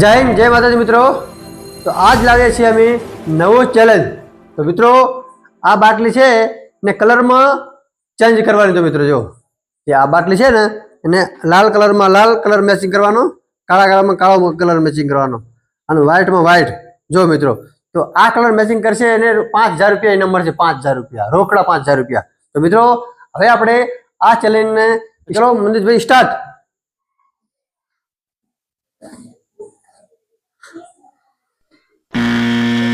જય હિન્દ, જય માતાજી મિત્રો. તો આજ લાવીએ છીએ અમે નવો ચેલેન્જ તો મિત્રો, આ બાટલી છે ને કલરમાં ચેન્જ કરવાની તો મિત્રો જો. જે આ બાટલી છે ને, એને લાલ કલરમાં લાલ કલર મેચિંગ કરવાનો, કાળા કલરમાં કાળો કલર મેચિંગ કરવાનો અને વ્હાઇટમાં વ્હાઇટ જો મિત્રો, તો આ કલર મેચિંગ કરશે એને પાંચ હજાર રૂપિયા, એ નંબર છે પાંચ હજાર રૂપિયા. રોકડા પાંચ હજાર રૂપિયા. તો મિત્રો, હવે આપણે આ ચેલેન્જને ચલો મનીષભાઈ start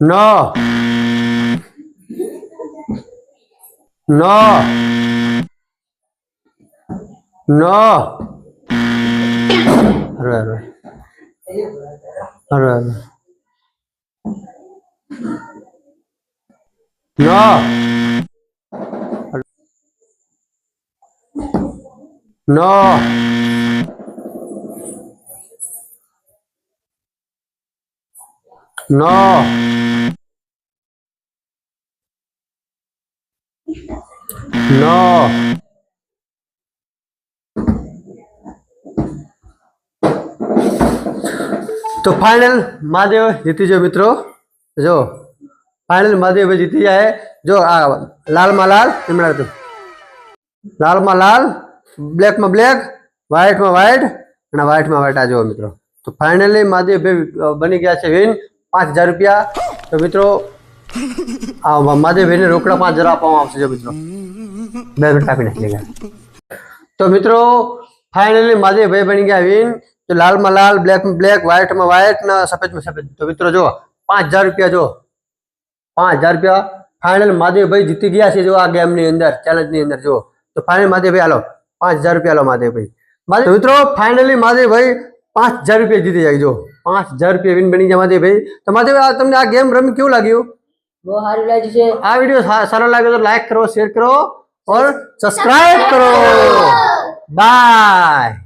No. No. No. Arre, arre. No. No. No. No તો ફાઇનલ મહાદેવ જીતી જો મિત્રો. જો ફાઇનલ મહાદેવ જીતી જાય જો, આ લાલમાં લાલ, એમણા હતું. લાલમાં લાલ બ્લેકમાં બ્લેક વ્હાઇટમાં વ્હાઇટ અને વ્હાઇટમાં વ્હાઇટ આ જુઓ મિત્રો. તો ફાઇનલી મહાદેવ બની ગયા છે વિન પાંચ હજાર રૂપિયા. તો મિત્રો, આ મહાદેવભાઈને રોકડા પાંચ હજાર આપવામાં આવશે જો મિત્રો. બે મિનિટ આપી નાખી તો મિત્રો ફાઇનલી માધવભાઈ બની ગયા વિન. તો લાલમાં લાલ બ્લેકમાં બ્લેક વ્હાઇટમાં વ્હાઇટ ને સફેદમાં સફેદ. તો મિત્રો, જો, પાંચ હજાર રૂપિયા જો. પાંચ હજાર રૂપિયા. ફાઇનલ માધવભાઈ જીતી ગયા છે જો આ ગેમની અંદર ચેલેન્જની અંદર જો. તો ફાઇનલ માધવભાઈ હાલો, પાંચ હજાર રૂપિયા હાલો માધવભાઈ મિત્રો ફાઇનલી મહાદેવભાઈ પાંચ હજાર રૂપિયા જીતી જાય જો. પાંચ હજાર રૂપિયા વિન બની જાય માધેભાઈ તો માધેભાઈ તમને આ ગેમ રમી કેવું લાગ્યું? બહુ સારું લાગ્યું છે. આ વીડિયો સારો લાગ્યો તો લાઈક કરો શેર કરો ઓર સબસ્ક્રાઈબ કરો. બાય